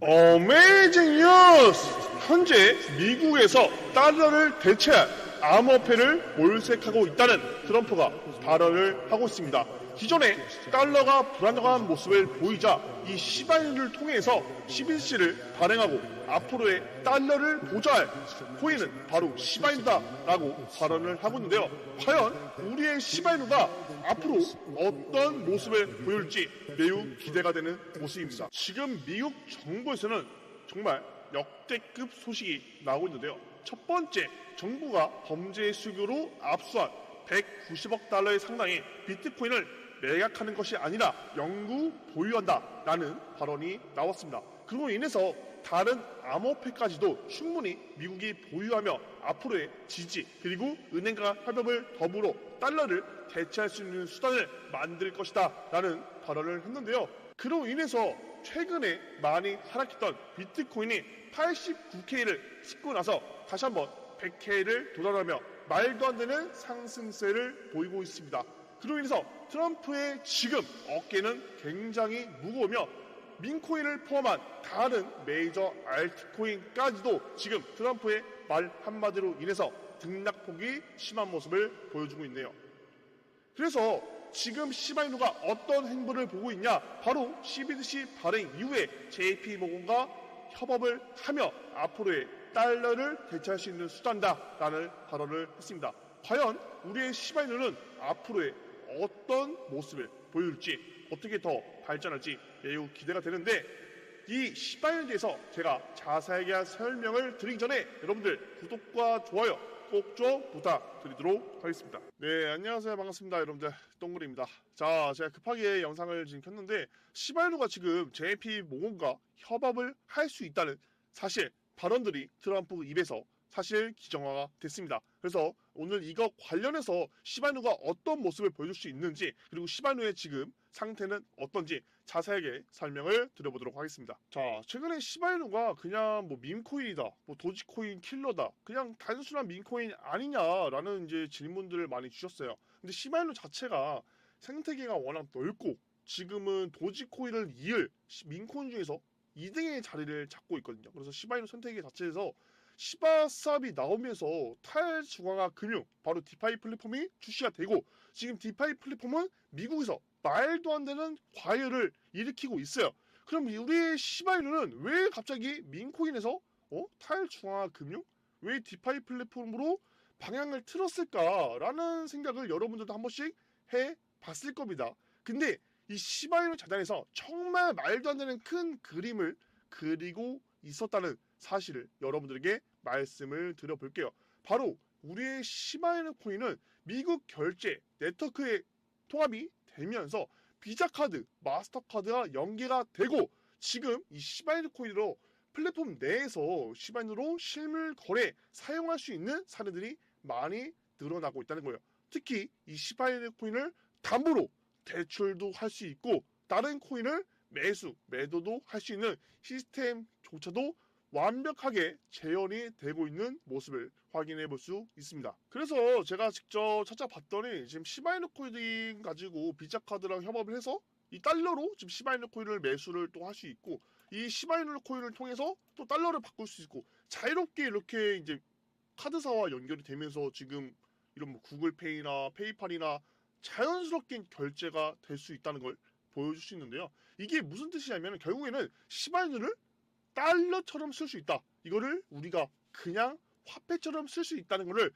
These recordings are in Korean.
어메이징 뉴스! 현재 미국에서 달러를 대체할 암호화폐를 몰색하고 있다는 트럼프가 발언을 하고 있습니다. 기존에 달러가 불안정한 모습을 보이자 이 시바인을 통해서 CBDC를 발행하고 앞으로의 달러를 보좌할 코인은 바로 시바인다라고 발언을 하고 있는데요. 과연 우리의 시바이누가 앞으로 어떤 모습을 보일지 매우 기대가 되는 모습입니다. 지금 미국 정부에서는 정말 역대급 소식이 나오고 있는데요. 첫 번째, 정부가 범죄 수교로 압수한 190억 달러의 상당의 비트코인을 매각하는 것이 아니라 영구 보유한다라는 발언이 나왔습니다. 그로 인해서 다른 암호화폐까지도 충분히 미국이 보유하며 앞으로의 지지 그리고 은행과 협업을 더불어 달러를 대체할 수 있는 수단을 만들 것이다 라는 발언을 했는데요. 그로 인해서 최근에 많이 하락했던 비트코인이 89K를 찍고 나서 다시 한번 100K를 도달하며 말도 안 되는 상승세를 보이고 있습니다. 그로 인해서 트럼프의 지금 어깨는 굉장히 무거우며 민코인을 포함한 다른 메이저 알트코인까지도 지금 트럼프의 말 한마디로 인해서 등락폭이 심한 모습을 보여주고 있네요. 그래서 지금 시바이누가 어떤 행보를 보고 있냐? 바로 CBDC 발행 이후에 JP 모건과 협업을 하며 앞으로의 달러를 대체할 수 있는 수단다라는 발언을 했습니다. 과연 우리의 시바이누는 앞으로의 어떤 모습을 보여줄지 어떻게 더 발전할지 매우 기대가 되는데 이 시바이누에 대해서 제가 자세하게 설명을 드리기 전에 여러분들 구독과 좋아요 꼭 좀 부탁드리도록 하겠습니다. 네, 안녕하세요. 반갑습니다. 여러분들. 동글입니다. 자, 제가 급하게 영상을 지금 켰는데 시바이누가 지금 JP 모건과 협업을 할 수 있다는 사실 발언들이 트럼프 입에서 사실 기정화가 됐습니다. 그래서 오늘 이거 관련해서 시바누가 어떤 모습을 보여줄 수 있는지 그리고 시바누의 지금 상태는 어떤지 자세하게 설명을 드려보도록 하겠습니다. 자, 최근에 시바누가 그냥 뭐 밈코인이다, 뭐 도지코인 킬러다, 그냥 단순한 밈코인 아니냐라는 이제 질문들을 많이 주셨어요. 근데 시바누 자체가 생태계가 워낙 넓고 지금은 도지코인을 이을 민코인 중에서 2등의 자리를 잡고 있거든요. 그래서 시바이누 생태계 자체에서 시바삽이 나오면서 탈중앙화 금융 바로 디파이 플랫폼이 출시가 되고 지금 디파이 플랫폼은 미국에서 말도 안 되는 과열을 일으키고 있어요. 그럼 우리의 시바이누는 왜 갑자기 민코인에서 어? 탈중앙화 금융? 왜 디파이 플랫폼으로 방향을 틀었을까라는 생각을 여러분들도 한 번씩 해 봤을 겁니다. 근데 이 시바이누 재단에서 정말 말도 안 되는 큰 그림을 그리고 있었다는 사실을 여러분들에게 말씀을 드려볼게요. 바로 우리의 시바이누 코인은 미국 결제 네트워크에 통합이 되면서 비자 카드, 마스터 카드와 연계가 되고 지금 이 시바이누 코인으로 플랫폼 내에서 시바이누로 실물 거래 사용할 수 있는 사례들이 많이 늘어나고 있다는 거예요. 특히 이 시바이누 코인을 담보로 대출도 할 수 있고 다른 코인을 매수, 매도도 할 수 있는 시스템조차도 완벽하게 재현이 되고 있는 모습을 확인해 볼 수 있습니다. 그래서 제가 직접 찾아봤더니 지금 시바이누 코인 가지고 비자 카드랑 협업을 해서 이 달러로 지금 시바이누 코인을 매수를 또 할 수 있고 이 시바이누 코인을 통해서 또 달러를 바꿀 수 있고 자유롭게 이렇게 이제 카드사와 연결이 되면서 지금 이런 뭐 구글페이나 페이팔이나 자연스럽게 결제가 될 수 있다는 걸 보여줄 수 있는데요. 이게 무슨 뜻이냐면 결국에는 시바이누를 달러처럼 쓸 수 있다. 이거를 우리가 그냥 화폐처럼 쓸 수 있다는 것을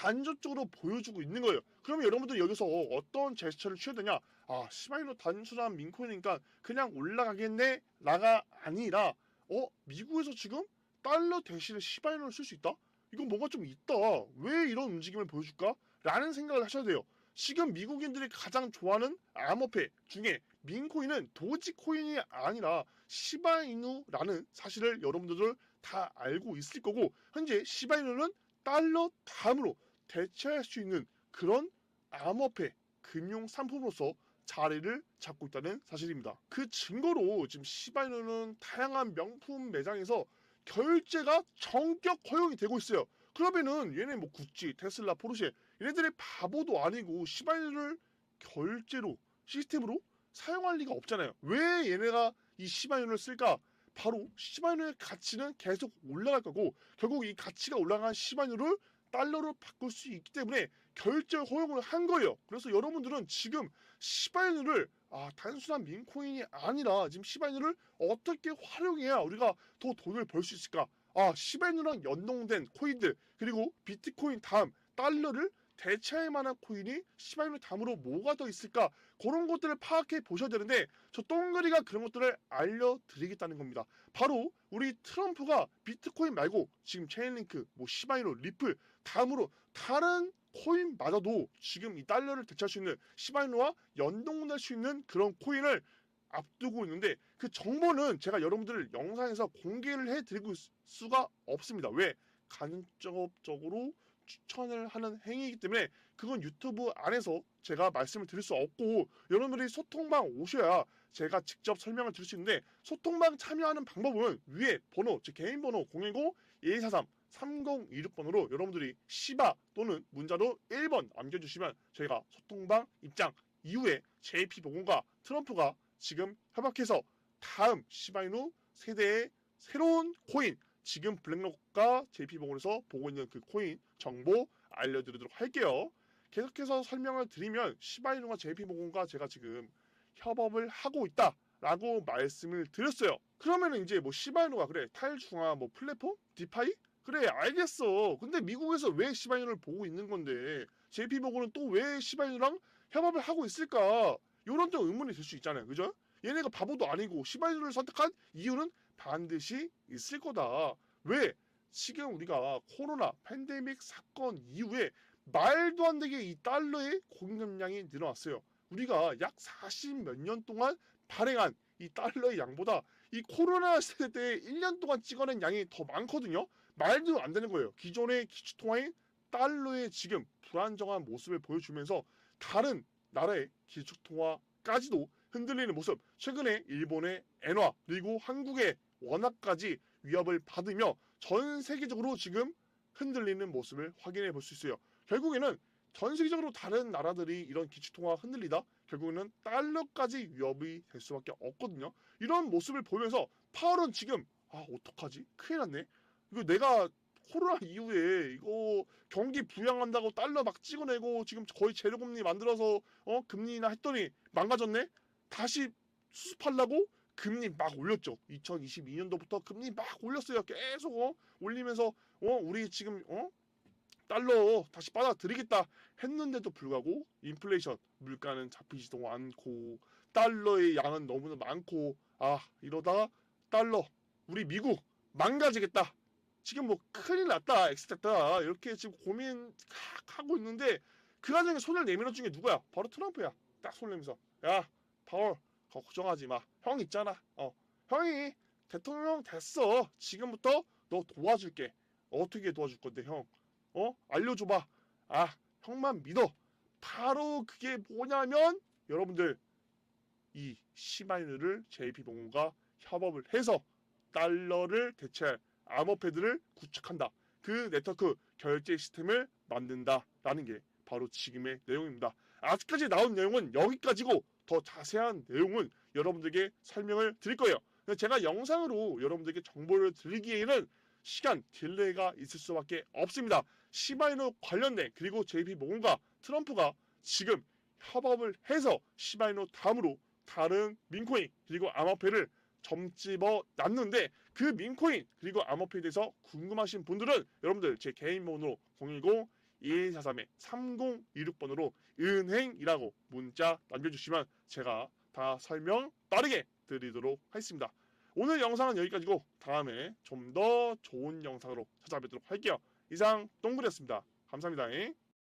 간접적으로 보여주고 있는 거예요. 그러면 여러분들 여기서 어떤 제스처를 취해야 되냐? 아, 시바이누 단순한 민코인이니까 그냥 올라가겠네? 라가 아니라 어? 미국에서 지금 달러 대신에 시바이누를 쓸 수 있다? 이건 뭔가 좀 있다. 왜 이런 움직임을 보여줄까? 라는 생각을 하셔야 돼요. 지금 미국인들이 가장 좋아하는 암호폐 중에 민코인은 도지코인이 아니라 시바이누라는 사실을 여러분들 다 알고 있을 거고 현재 시바이누는 달러 다음으로 대체할 수 있는 그런 암호폐 금융 상품으로서 자리를 잡고 있다는 사실입니다. 그 증거로 지금 시바이누는 다양한 명품 매장에서 결제가 전격 허용이 되고 있어요. 그러면은 얘네 뭐 구찌, 테슬라, 포르쉐 얘네들의 바보도 아니고 시바이누를 결제로 시스템으로 사용할 리가 없잖아요. 왜 얘네가 이 시바이누를 쓸까? 바로 시바이누의 가치는 계속 올라갈 거고 결국 이 가치가 올라간 시바이누를 달러로 바꿀 수 있기 때문에 결제 허용을 한 거예요. 그래서 여러분들은 지금 시바이누를 아, 단순한 민코인이 아니라 지금 시바이누를 어떻게 활용해야 우리가 더 돈을 벌 수 있을까? 아, 시바이누랑 연동된 코인들 그리고 비트코인 다음 달러를 대체할 만한 코인이 시바이누 다음으로 뭐가 더 있을까? 그런 것들을 파악해 보셔야 되는데 저 동그리가 그런 것들을 알려드리겠다는 겁니다. 바로 우리 트럼프가 비트코인 말고 지금 체인링크, 뭐 시바이누, 리플 다음으로 다른 코인마저도 지금 이 달러를 대체할 수 있는 시바이누와 연동될 수 있는 그런 코인을 앞두고 있는데 그 정보는 제가 여러분들 영상에서 공개를 해드리고 수- 수가 없습니다. 왜? 간접적으로 추천을 하는 행위이기 때문에 그건 유튜브 안에서 제가 말씀을 드릴 수 없고 여러분들이 소통방 오셔야 제가 직접 설명을 드릴 수 있는데 소통방 참여하는 방법은 위에 번호 제 개인 번호 010-1243 3026번으로 여러분들이 시바 또는 문자로 1번 남겨주시면 저희가 소통방 입장 이후에 JP 보건과 트럼프가 지금 협약해서 다음 시바이누 세대의 새로운 코인 지금 블랙록과 JP보건에서 보고 있는 그 코인 정보 알려드리도록 할게요. 계속해서 설명을 드리면 시바이누와 JP보건과 제가 지금 협업을 하고 있다라고 말씀을 드렸어요. 그러면 이제 뭐 시바이누가 그래 탈중앙 뭐 플랫폼 디파이 그래 알겠어. 근데 미국에서 왜 시바이누를 보고 있는 건데 JP보건은 또 왜 시바이누랑 협업을 하고 있을까? 이런 좀 의문이 들 수 있잖아요. 그죠? 얘네가 바보도 아니고 시바이누를 선택한 이유는 반드시 있을 거다. 왜? 지금 우리가 코로나 팬데믹 사건 이후에 말도 안 되게 이 달러의 공급량이 늘어났어요. 우리가 약 40 몇 년 동안 발행한 이 달러의 양보다 이 코로나 때 1년 동안 찍어낸 양이 더 많거든요. 말도 안 되는 거예요. 기존의 기축통화인 달러의 지금 불안정한 모습을 보여주면서 다른 나라의 기축통화까지도 흔들리는 모습. 최근에 일본의 엔화 그리고 한국의 원화까지 위협을 받으며 전 세계적으로 지금 흔들리는 모습을 확인해 볼 수 있어요. 결국에는 전 세계적으로 다른 나라들이 이런 기축통화가 흔들리다 결국에는 달러까지 위협이 될 수밖에 없거든요. 이런 모습을 보면서 파월은 지금 아 어떡하지? 큰일 났네. 이거 내가 코로나 이후에 이거 경기 부양한다고 달러 막 찍어내고 지금 거의 제로금리 만들어서 어 금리나 했더니 망가졌네. 다시 수습하려고 금리 막 올렸죠. 2022년도부터 금리 막 올렸어요. 계속 어? 올리면서 어? 우리 지금 어? 달러 다시 받아들이겠다 했는데도 불구하고 인플레이션 물가는 잡히지도 않고 달러의 양은 너무나 많고 아 이러다가 달러 우리 미국 망가지겠다. 지금 뭐 큰일 났다 엑스됐다. 이렇게 지금 고민하고 있는데 그 과정에 손을 내밀어 준 게 누구야? 바로 트럼프야. 딱 손을 내면서. 야 파월 걱정하지 마 형 있잖아 어 형이 대통령 됐어 지금부터 너 도와줄게 어떻게 도와줄 건데 형 어? 알려줘봐. 아, 형만 믿어. 바로 그게 뭐냐면 여러분들 이 시바이누를 JP봉과 협업을 해서 달러를 대체할 암호패드를 구축한다. 그 네트워크 결제 시스템을 만든다라는 게 바로 지금의 내용입니다. 아직까지 나온 내용은 여기까지고 더 자세한 내용은 여러분들에게 설명을 드릴 거예요. 제가 영상으로 여러분들에게 정보를 드리기에는 시간 딜레이가 있을 수밖에 없습니다. 시바이누 관련된 그리고 JP 모건과 트럼프가 지금 협업을 해서 시바이누 다음으로 다른 민코인 그리고 암호화폐를 점집어 놨는데 그 민코인 그리고 암호화폐에 대해서 궁금하신 분들은 여러분들 제 개인 번호로 010 2143에 3026번으로 은행이라고 문자 남겨주시면 제가 다 설명 빠르게 드리도록 하겠습니다. 오늘 영상은 여기까지고 다음에 좀 더 좋은 영상으로 찾아뵙도록 할게요. 이상 동글이었습니다. 감사합니다.